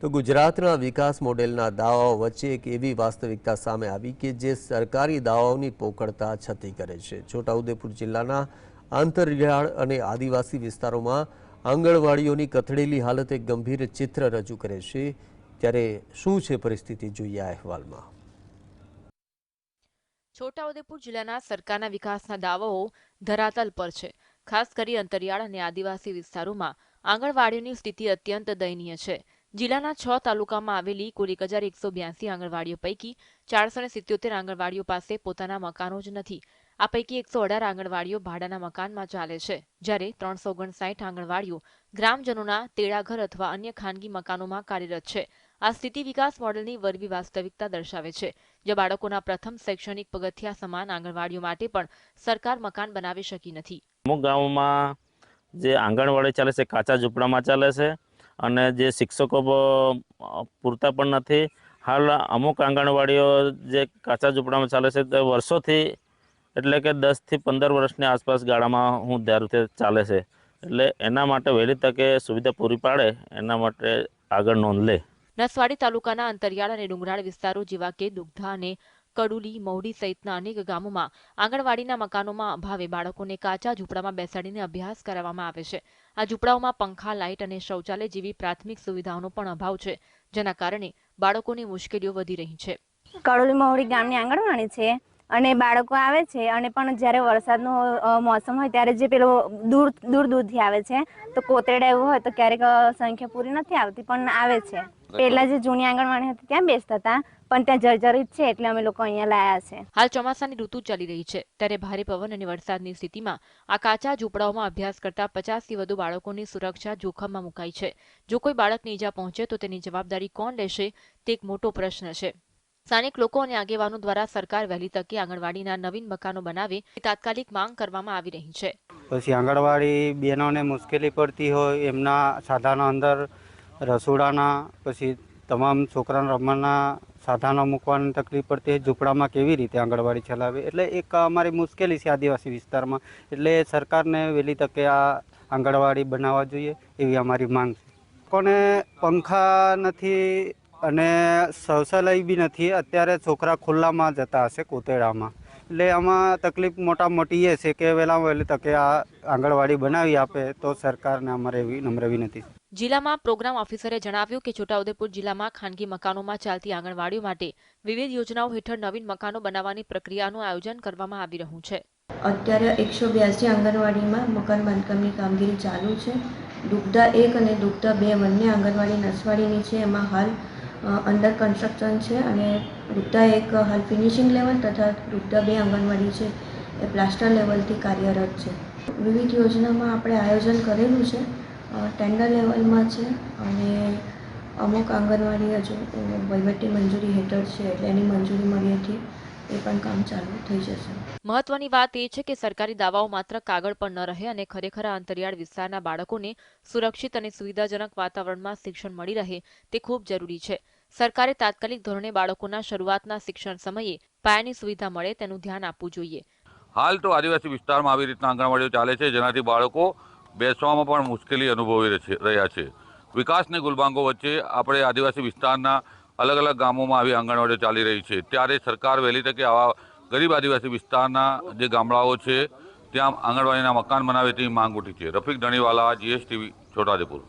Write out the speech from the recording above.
તો ગુજરાતના વિકાસ મોડેલના દાવાઓ વચ્ચે એક એવી વાસ્તવિકતા સામે આવી કે જે સરકારી દાવાઓની પોકળતા છતી કરે છે. છોટાઉદેપુર જિલ્લાના આંતરિયાળ અને આદિવાસી વિસ્તારોમાં આંગણવાડીઓની કથળેલી હાલત એક ગંભીર ચિત્ર રજૂ કરે છે. ત્યારે શું છે પરિસ્થિતિ જોઈએ આ અહેવાલમાં? છોટાઉદેપુર જિલ્લાના સરકારના વિકાસના દાવાઓ ધરાતલ પર છે. ખાસ કરી અંતરિયાળ અને આદિવાસી વિસ્તારોમાં આંગણવાડીઓની સ્થિતિ અત્યંત દયનીય છે. જિલ્લાના છ તાલુકામાં આવેલી કુલ એક હજાર એકસો બ્યાસી આંગણવાડીઓ પૈકી ચારસો ને સિત્યોતેર આંગણવાડીઓ પાસે પોતાના મકાનો જ નથી. આ પૈકી એકસો અઢાર આંગણવાડીઓ ભાડાના મકાનમાં ચાલે છે. જ્યારે ત્રણસો ઓગણસાઠ આંગણવાડીઓ ગ્રામજનોના તેડાઘર અથવા અન્ય ખાનગી મકાનોમાં કાર્યરત છે. આ સ્થિતિ વિકાસ મોડેલની વરવી વાસ્તવિકતા દર્શાવે છે. જે બાળકોના પ્રથમ શૈક્ષણિક પગથિયા સમાન આંગણવાડીઓ માટે પણ સરકાર મકાન બનાવી શકી નથી. અમુક ગામોમાં જે આંગણવાડી ચાલે છે, કાચા ઝૂંપડામાં ચાલે છે અને જે શિક્ષકો પૂરતા પણ નથી. હાલ અમુક આંગણવાડીઓ જે કાચા ઝૂંપડામાં ચાલે છે, તે વર્ષોથી એટલે કે દસથી પંદર વર્ષની આસપાસ ગાળામાં હું ધારું ચાલે છે. એટલે એના માટે વહેલી તકે સુવિધા પૂરી પાડે, એના માટે આગળ નોંધ લે. નસવાડી તાલુકાના અંતરિયાળ અને ડુંગરાળ વિસ્તારો જેવા કે દુગ્ધા અને કડુલી, મહુડી સહિતના અનેક ગામોમાં આંગણવાડીના મકાનોમાં અભાવે બાળકોને કાચા ઝૂંપડામાં બેસાડીને અભ્યાસ કરાવવામાં આવે છે. આ ઝૂંપડાઓમાં પંખા, લાઇટ અને શૌચાલય જેવી પ્રાથમિક સુવિધાઓનો પણ અભાવ છે, જેના કારણે બાળકોની મુશ્કેલીઓ વધી રહી છે. કડુલી, મહુડી ગામની આંગણવાડી છે. અને બાળકો આવે છે અને પણ જ્યારે વરસાદનો મોસમ હોય ત્યારે જે પેલો દૂર દૂર દૂરથી આવે છે તો કોતરેડા એવું હોય તો ક્યારેક સંખ્યા પૂરી નથી આવતી પણ આવે છે. પહેલા જે જૂની આંગણવાડી હતી ત્યાં બેસતા હતા પણ ત્યાં જર્જરિત છે એટલે અમે લોકો અહીંયા લાયા છે. હાલ ચોમાસાની ઋતુ ચાલી રહી છે. ત્યારે ભારે પવન અને વરસાદની સ્થિતિમાં આ કાચા ઝૂંપડાઓમાં અભ્યાસ કરતા પચાસથી વધુ બાળકોની સુરક્ષા જોખમમાં મુકાઈ છે. જો કોઈ બાળકને ઈજા પહોંચે તો તેની જવાબદારી કોણ લેશે તે એક મોટો પ્રશ્ન છે. સ્થાનિક લોકો અને આગેવાનો દ્વારા સરકાર વહેલી તકે આંગણવાડીના નવીન મકાનો બનાવે તાત્કાલિક માંગ કરવામાં આવી રહી છે. પછી આંગણવાડી બહેનોને મુશ્કેલી પડતી હોય, એમના સાધનો અંદર રસોડાના, પછી તમામ છોકરાના રમવાના સાધનો મૂકવાની તકલીફ પડતી હોય, ઝૂંપડામાં કેવી રીતે આંગણવાડી ચલાવે? એટલે એક અમારી મુશ્કેલી છે આદિવાસી વિસ્તારમાં. એટલે સરકારને વહેલી તકે આ આંગણવાડી બનાવવા જોઈએ એવી અમારી માંગ છે. કોને પંખા નથી અને શૌચાલય બી નથી. અત્યારે છોકરા ખુલ્લામાં જતા હશે કોતેડામાં. એટલે આમાં તકલીફ મોટા મોટી એ છે કે વહેલા વહેલી તકે આ આંગણવાડી બનાવી આપે તો સરકારને અમારે એવી નમ્ર નથી જિલ્લામાં પ્રોગ્રામ ઓફિસરે જણાવ્યું કે છોટાઉદેપુર જિલ્લામાં ખાનગી મકાનોમાં ચાલતી આંગણવાડીઓ માટે વિવિધ યોજનાઓ હેઠળ નવીન મકાનો બનાવવાની પ્રક્રિયાનું આયોજન કરવામાં આવી રહ્યું છે. અત્યારે એકસો બ્યાસી આંગણવાડીમાં મકાન બાંધકામની કામગીરી ચાલુ છે. દુગ્ધા એક અને દુગ્ધા બે બંને આંગણવાડી નસવાડીની છે. એમાં હાલ અંડર કન્સ્ટ્રક્શન છે અને વૃદ્ધા એક હાલ ફિનિશિંગ લેવલ તથા વૃદ્ધા બે આંગણવાડી છે. એ પ્લાસ્ટર લેવલથી કાર્યરત છે. વિવિધ યોજનામાં આપણે આયોજન કરેલું છે. ટેન્ડર લેવલમાં છે અને અમુક આંગણવાડી હજુ વહીવટી મંજૂરી હેઠળ છે એટલે એની મંજૂરી મળ્યાથી એ પણ કામ ચાલુ થઈ જશે. મહત્વની વાત એ છે કે સરકારી દાવાઓ માત્ર કાગળ પર ન રહે અને ખરેખર અંતરિયાળ વિસ્તારના બાળકોને સુરક્ષિત અને સુવિધાજનક વાતાવરણમાં શિક્ષણ મળી રહે તે ખૂબ જરૂરી છે. સરકારે તાત્કાલિક ધોરણે બાળકોના શરૂઆતના શિક્ષણ સમયે પાયાની સુવિધા મળે તેનું ધ્યાન આપવું જોઈએ. હાલ તો આદિવાસી વિસ્તારમાં આવી રીતના આંગણવાડીઓ ચાલે છે જેનાથી બાળકો બેસવામાં પણ મુશ્કેલી અનુભવી રહ્યા છે. વિકાસને ગુલબાંગો વચ્ચે આપણે આદિવાસી વિસ્તારના અલગ અલગ ગામોમાં આવી આંગણવાડીઓ ચાલી રહી છે. ત્યારે સરકાર વહેલી તકે આવા ગરીબ આદિવાસી વિસ્તારના જે ગામડાઓ છે, ત્યાં આંગણવાડીના મકાન બનાવે તેવી માંગ ઉઠી છે. રફીક ધણીવાલા, જીએસટીવી, છોટાઉદેપુર.